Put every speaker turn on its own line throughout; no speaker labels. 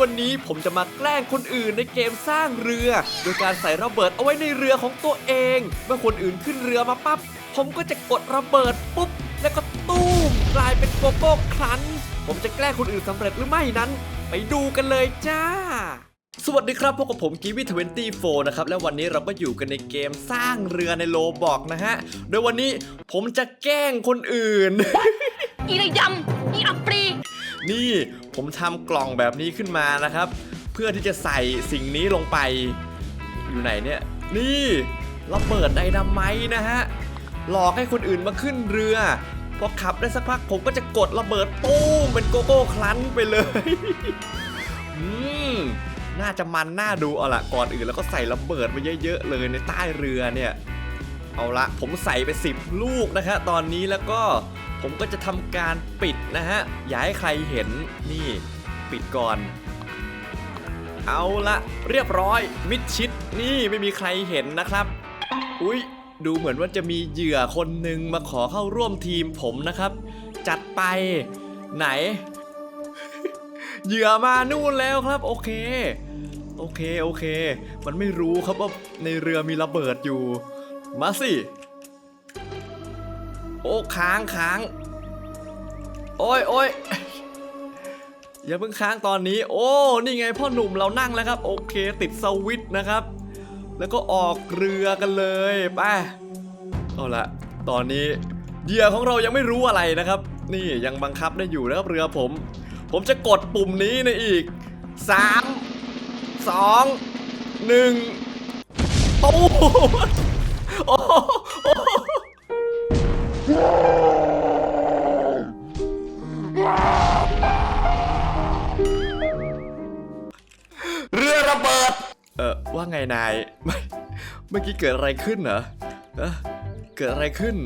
วันนี้ผมจะมาแกล้งคนอื่นในเกมสร้างเรือ โดยการใส่ระเบิดเอาไว้ในเรือของตัวเอง เมื่อคนอื่นขึ้นเรือมาปั๊บผมก็จะกดระเบิดปุ๊บ แล้วก็ตู้มกลายเป็นโกโก้ครันช์ผมจะแกล้งคนอื่นสำเร็จหรือไม่นั้น ไปดูกันเลยจ้าสวัสดีครับพบกับผมกีวีทเวนตี้โฟนะครับ และวันนี้เราก็อยู่กันในเกมสร้างเรือในโลบอกนะฮะ โดยวันนี้ผมจะแกล้งคนอื่น
อีระยำอีอัปรี
นี่ ผมทำกล่องแบบนี้ขึ้นมานะครับ เพื่อที่จะใส่สิ่งนี้ลงไป อยู่ไหนเนี่ย นี่ระเบิดไดนาไมต์นะฮะหลอกให้คนอื่นมาขึ้นเรือพอขับได้สักพักผมก็จะกดระเบิดตู้มเป็นโกโก้คลันไปเลย อืม น่าจะมันน่าดูเอาละก่อนอื่นแล้วก็ใส่ระเบิดไปเยอะๆเลยในใต้เรือเนี่ย เอาละผมใส่ไป 10 ลูกนะฮะตอนนี้แล้วก็ ผมก็จะทำการปิดนะฮะ อย่าให้ใครเห็นนี่ปิดก่อน เอาละเรียบร้อย มิดชิดนี่ไม่มีใครเห็นนะครับ อุ๊ย ดูเหมือนว่าจะมีเหยื่อคนหนึ่งมาขอเข้าร่วมทีมผมนะครับ จัดไปไหน เหยื่อมานู่นแล้วครับ โอเค โอเคโอเค มันไม่รู้ครับว่าในเรือมีระเบิดอยู่ มาสิ โอ้ค้างค้าง โอ้ยโอ้ยอย่าเพิ่งค้างตอนนี้ โอ้นี่ไงพ่อหนุ่มเรานั่งแล้วครับ โอเค ติดสวิตช์นะครับ แล้วก็ออกเรือกันเลยไปเอาละตอนนี้เหยื่อของเรายังไม่รู้อะไรนะครับ นี่ยังบังคับได้อยู่นะครับเรือผม ผมจะกดปุ่มนี้ในอีก 3 2 1โอ้โหโอ้ เออว่าไงนายเมื่อกี้เกิดอะไรขึ้นเหรอเอ้อเกิดอะไรขึ้น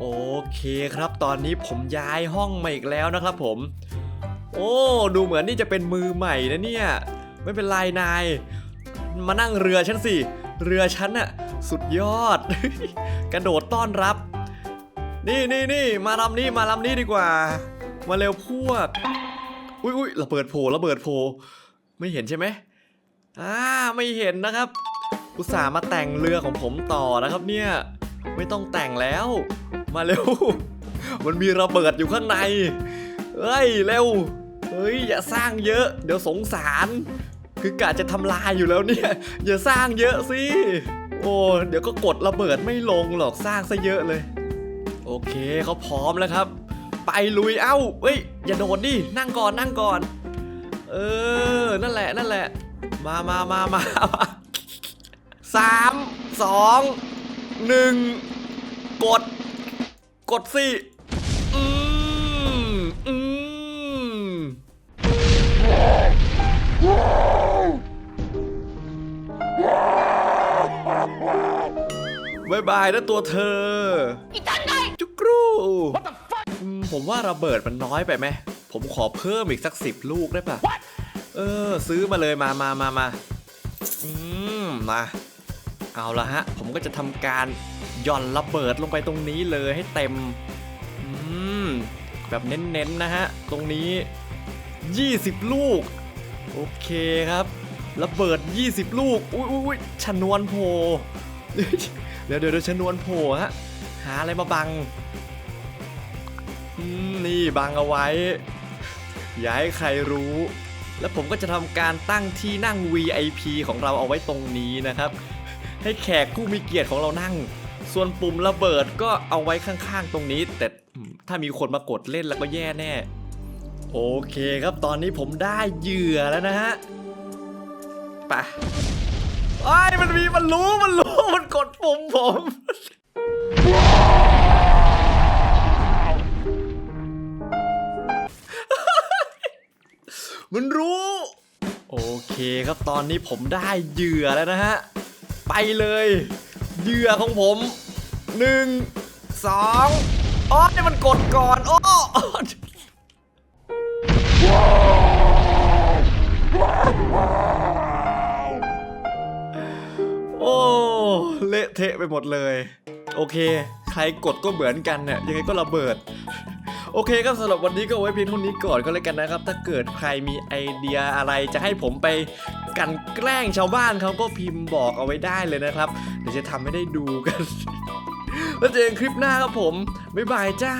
โอเคครับ ตอนนี้ผมย้ายห้องมาอีกแล้วนะครับผม โอ้ดูเหมือนนี่จะเป็นมือใหม่นะเนี่ย ไม่เป็นไรนาย มานั่งเรือฉันสิ เรือฉันน่ะสุดยอด กระโดดต้อนรับ นี่นี่นี่มาลำนี้มาลำนี้ดีกว่า มาเร็วพวก อุ้ยอุ้ยระเบิดโผล่ระเบิดโผล่ไม่เห็นใช่ไหม อ่าไม่เห็นนะครับ อุตส่าห์มาแต่งเรือของผมต่อนะครับเนี่ยไม่ต้องแต่งแล้ว มาเร็ว มันมีระเบิดอยู่ข้างในเฮ้ยเร็วเฮ้ยอย่าสร้างเยอะ เดี๋ยวสงสาร คือกะจะทำลายอยู่แล้วเนี่ย อย่าสร้างเยอะสิโอ้เดี๋ยวก็กดระเบิดไม่ลงหรอกสร้างซะเยอะเลย โอเคเขาพร้อมแล้วครับ ไปลุยเอ้าเฮ้ยอย่าโดดดินั่งก่อนนั่งก่อน เออนั่นแหละนั่นแหละ มามามามามาสามสองหนึ่งกด กดสิอืมอืมบายบายนะตัวเธอ
อีจันได
จุกรูอืมผมว่าระเบิดมันน้อยไปไหม ผมขอเพิ่มอีกสักสิบลูกได้ปะ เออ ซื้อมาเลยมามามามาอืมมาเอาละฮะ ผมก็จะทำการหย่อนระเบิดลงไปตรงนี้เลยให้เต็มอืมแบบเน้นๆนะฮะ ตรงนี้ 20 ลูก โอเคครับ ระเบิด 20 ลูก อุ้ยอุ้ยอุ้ยชนวนโผล่เดี๋ยวเดี๋ยวเดี๋ยวชนวนโผล่ฮะ หาอะไรมาบังนี่บังเอาไว้ อย่าให้ใครรู้ แล้วผมก็จะทำการตั้งที่นั่ง VIP ของเราเอาไว้ตรงนี้นะครับ ให้แขกผู้มีเกียรติของเรานั่ง ส่วนปุ่มระเบิดก็เอาไว้ข้างๆ ตรงนี้ แต่ถ้ามีคนมากดเล่นแล้วก็แย่แน่ โอเคครับตอนนี้ผมได้เหยื่อแล้วนะฮะไปไอ้มันมีมันรู้มันรู้มันกดปุ่มผม มันรู้ โอเคครับตอนนี้ผมได้เหยื่อแล้วนะฮะ ไปเลย เหยื่อของผมหนึ่งสองอ๋อนี่มันกดก่อนโอ้โอ้เละเทะไปหมดเลย โอเค ใครกดก็เหมือนกันเนี่ยยังไงก็ระเบิด โอเคครับสำหรับวันนี้ก็ไว้เพียงเท่านี้ก่อนก็แล้วกันนะครับ ถ้าเกิดใครมีไอเดียอะไรจะให้ผมไปกันแกล้งชาวบ้านเขาก็พิมพ์บอกเอาไว้ได้เลยนะครับ เดี๋ยวจะทำให้ได้ดูกัน แล้วเจอกันคลิปหน้าครับผม บ๊ายบายจ้า